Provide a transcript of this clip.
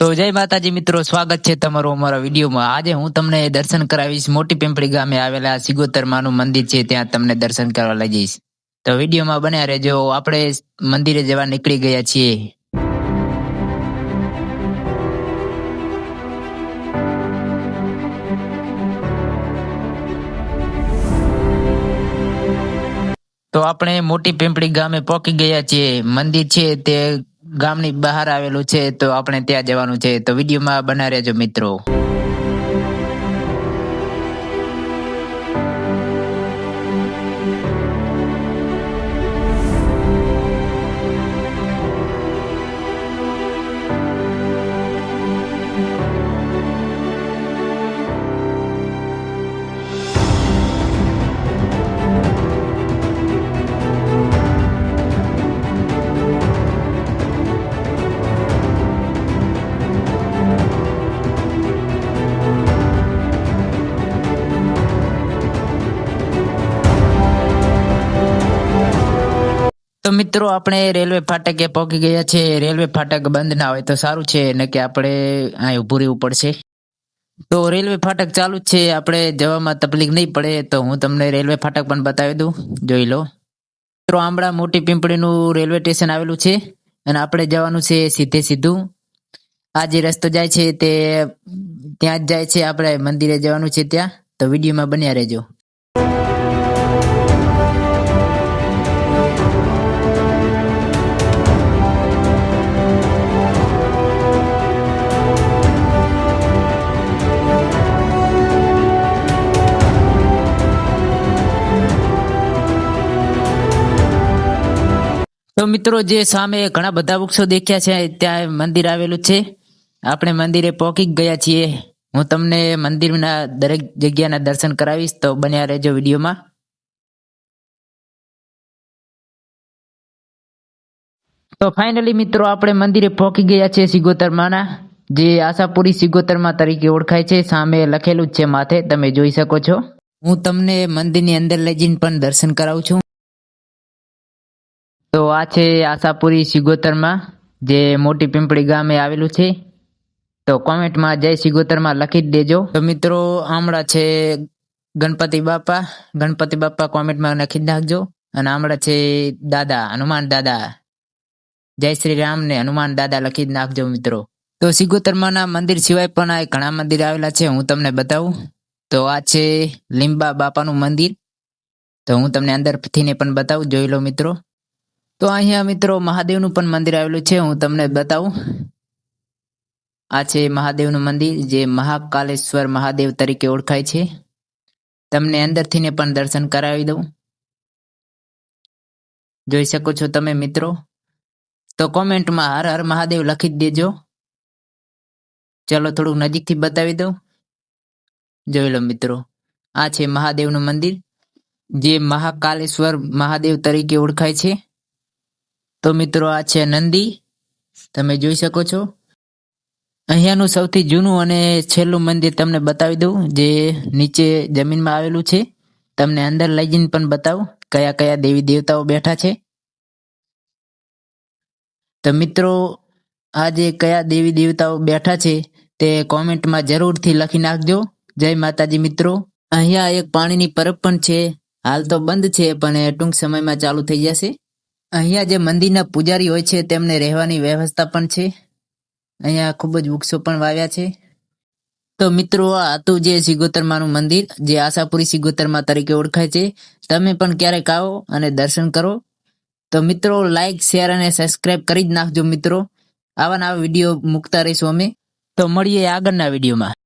તો જય માતાજી મિત્રો, સ્વાગત છે તમારું અમારા વિડીયોમાં. આજે હું તમને દર્શન કરાવીશ. મોટી પિંપળી ગામે આવેલા સિગોતર માનું મંદિર છે, ત્યાં તમને દર્શન કરવા લઈ જઈશ. તો વિડીયોમાં બન્યા રહેજો. આપણે મંદિરે જવા નીકળી ગયા છીએ. તો આપણે મોટી પિંપળી ગામે પહોંચી ગયા છીએ. મંદિર છે તે ગામની બહાર આવેલું છે તો આપણે ત્યાં જવાનું છે. તો વિડીયોમાં બના રહેજો મિત્રો. તો મિત્રો, આપણે રેલવે ફાટકે પહોંચી ગયા છે. રેલવે ફાટક બંધ ના હોય તો સારું છે, ને કે આપણે અહીં ઊભું રહેવું પડશે. તો રેલવે ફાટક ચાલુ જ છે. આપણે જવામાં તકલીફ નહીં પડે તો હું તમને રેલવે ફાટક પણ બતાવી દઉં. જોઈ લો. મિત્રો આંબળા મોટી પિંપળીનું રેલવે સ્ટેશન આવેલું છે અને આપણે જવાનું છે સીધે સીધું. આ જે રસ્તો જાય છે તે ત્યાં જ જાય છે. આપણે મંદિરે જવાનું છે ત્યાં. તો વિડીયોમાં બન્યા રહેજો. તો મિત્રો, જે સામે ઘણા બધા વૃક્ષો દેખ્યા છે, ત્યાં મંદિર આવેલું છે. આપણે મંદિરે પહોંચી ગયા છીએ. હું તમને મંદિરના દરેક જગ્યાના દર્શન કરાવીશ, તો બન્યા રહેજો વિડીયોમાં. તો ફાઇનલી મિત્રો, આપણે મંદિરે પહોંચી ગયા છીએ સિગોતરમાના જે આશાપુરી સિગોતરમા તરીકે ઓળખાય છે. સામે લખેલું જ છે માથે, તમે જોઈ શકો છો. હું તમને મંદિરની અંદર લઈ જઈને પણ દર્શન કરાવું છું. તો આ છે આશાપુરી સિગોતરમાં, જે મોટી પિંપળી ગામે આવેલું છે. તો કોમેન્ટમાં જય સિગોતરમાં લખી જ દેજો. તો મિત્રો, આમળા છે ગણપતિ બાપા. ગણપતિ બાપા કોમેન્ટમાં લખી નાખજો. અને આમળા છે દાદા, હનુમાન દાદા. જય શ્રી રામ ને હનુમાન દાદા લખી જ નાખજો મિત્રો. તો સિગોતરમાના મંદિર સિવાય પણ આ ઘણા મંદિર આવેલા છે, હું તમને બતાવું. તો આ છે લીંબા બાપાનું મંદિર. તો હું તમને અંદરથી પણ બતાવું, જોઈ લો મિત્રો. તો અહીંયા મિત્રો મહાદેવનું પણ મંદિર આવેલું છે, હું તમને બતાવું. આ છે મહાદેવનું મંદિર, જે મહાકાલેશ્વર મહાદેવ તરીકે ઓળખાય છે. તમને અંદરથી ને પણ દર્શન કરાવી દઉં. જોઈ શકો છો તમે મિત્રો. તો કોમેન્ટમાં હર હર મહાદેવ લખી જ દેજો. ચલો થોડુંક નજીકથી બતાવી દઉં. જોઈ લો મિત્રો. આ છે મહાદેવનું મંદિર, જે મહાકાલેશ્વર મહાદેવ તરીકે ઓળખાય છે. તો મિત્રો આ છે નંદી. તમે જોઈ શકો છો. અહીંયાનું સૌથી જૂનું અને છેલ્લું મંદિર તમને બતાવી દઉં, જે નીચે જમીનમાં આવેલું છે. તમને અંદર લઈ જઈને પણ બતાવું, કયા કયા દેવી દેવતાઓ બેઠા છે. તો મિત્રો, આ જે કયા દેવી દેવતાઓ બેઠા છે, તે કોમેન્ટમાં જરૂરથી લખી નાખજો. જય માતાજી મિત્રો. અહીંયા એક પાણીની પરબ પણ છે. હાલ તો બંધ છે, પણ ટૂંક સમયમાં ચાલુ થઈ જશે. અહીંયા જે મંદિરના પૂજારી હોય છે, તેમને રહેવાની વ્યવસ્થા પણ છે. અહીંયા ખૂબ જ વૃક્ષો પણ વાવ્યા છે. તો મિત્રો, આ હતું જે સિગોતરમાનું મંદિર, જે આશાપુરી સિગોતરમા તરીકે ઓળખાય છે. તમે પણ ક્યારેક આવો અને દર્શન કરો. તો મિત્રો લાઈક શેર અને સબસ્ક્રાઇબ કરી જ નાખજો મિત્રો. આવા નવા વીડિયો મૂકતા રહીશું અમે. તો મળીએ આગળના વિડીયોમાં.